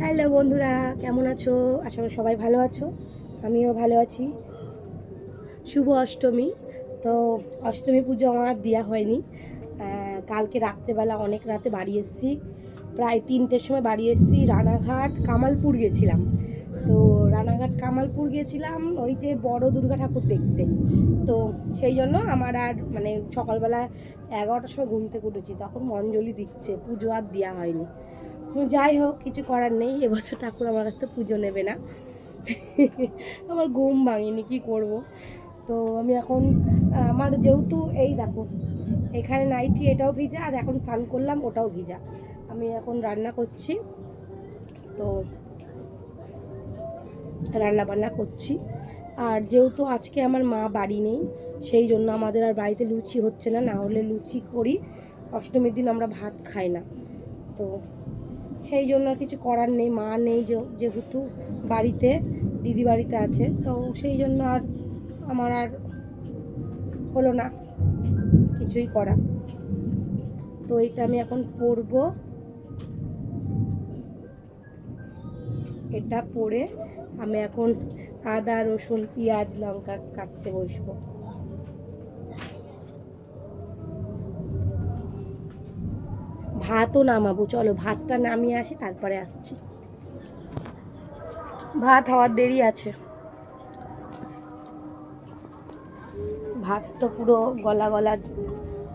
Hello বন্ধুরা, কেমন আছো? আশা করি সবাই ভালো আছো। আমিও ভালো আছি। শুভ অষ্টমী। তো অষ্টমী পুজো আমার দেওয়া হয়নি। কালকে রাত্রেবেলা অনেক রাতে বাড়ি এসেছি। প্রায় তিনটের সময় বাড়ি এসেছি, রানাঘাট কামালপুর গেছিলাম। তো রানাঘাট কামালপুর গেছিলাম ওই যে বড় দুর্গা ঠাকুর দেখতে। তো সেই জন্য আমার আর মানে সকালবেলা এগারোটার সময় ঘুম থেকে উঠেছি। তখন অঞ্জলি দিচ্ছে, পুজো আর দেওয়া হয়নি। যাই হোক, কিছু করার নেই। এবছর ঠাকুর আমার কাছ থেকে পুজো নেবে না। আমার ঘুম ভাঙেনি, কি করব? তো আমি এখন, আমার যেহেতু এই দেখো, এখানে নাইটি এটাও ভিজা, আর এখন স্নান করলাম, ওটাও ভিজা। আমি এখন রান্না করছি। তো রান্না বান্না করছি। আর যেহেতু আজকে আমার মা বাড়ি নেই, সেই জন্য আমাদের আর বাড়িতে লুচি হচ্ছে না। না হলে লুচি করি, অষ্টমীর দিন আমরা ভাত খাই না। তো সেই জন্য আর কিছু করার নেই, মা নেই যেহেতু বাড়িতে, দিদি বাড়িতে আছে। তো সেই জন্য আর আমার আর হলো না কিছুই করা। তো এটা আমি এখন পরব। এটা পরে আমি এখন আদা, রসুন, পেঁয়াজ, লঙ্কা কাটতে বসবো। ভাতও নামাবো। চলো, ভাতটা নামিয়ে আসি, তারপরে আসছি। ভাত হওয়ার দেরি আছে। ভাত তো পুরো গলা গলা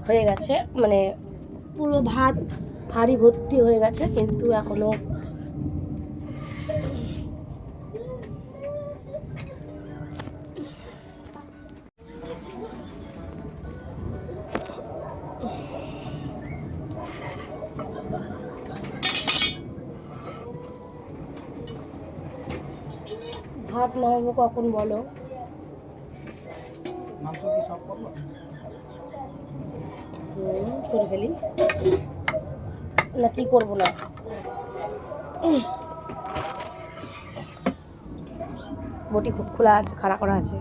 হয়ে গেছে মানে পুরো ভাত হাড়ি ভর্তি হয়ে গেছে, কিন্তু এখনও ভাত নামাবো কখন বলো? করে ফেলি। না কি করব না? বটি খুব খোলা আছে খাড়া করা আছে।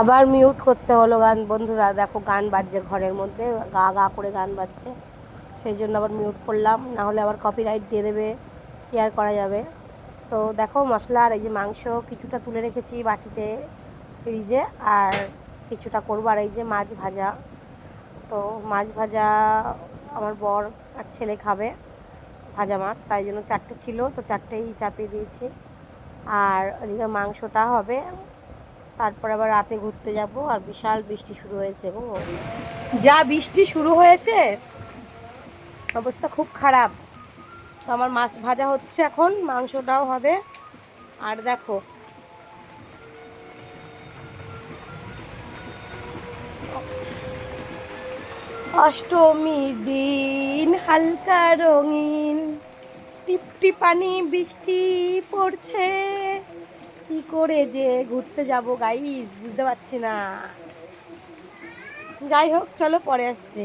আবার মিউট করতে হলো গান বন্ধুরা। দেখো গান বাজছে ঘরের মধ্যে গা গা করে গান বাজছে। সেই জন্য আবার মিউট করলাম না হলে আবার কপিরাইট দিয়ে দেবে কি আর করা যাবে? তো দেখো মশলা আর এই যে মাংস কিছুটা তুলে রেখেছি বাটিতে, ফ্রিজে, আর কিছুটা করব। আর এই যে মাছ ভাজা, তো মাছ ভাজা আমার বর আর ছেলে খাবে ভাজা মাছ, তাই জন্য চারটে ছিল, তো চারটেই চাপিয়ে দিয়েছি। আর ওদিকে মাংসটা হবে, তারপর আবার রাতে ঘুরতে যাব, আর বিশাল বৃষ্টি শুরু হয়েছে গো। যা বৃষ্টি শুরু হয়েছে, অবস্থা খুব খারাপ। তো আমার মাছ ভাজা হচ্ছে এখন, মাংসটাও হবে। আর দেখো, অষ্টমীর দিন হালকা রঙিন টিপটি পানি বৃষ্টি পড়ছে। কি করে যে ঘুরতে যাব গাইস বুঝতে পারছি না। যাই হোক, চলো পরে আসছি।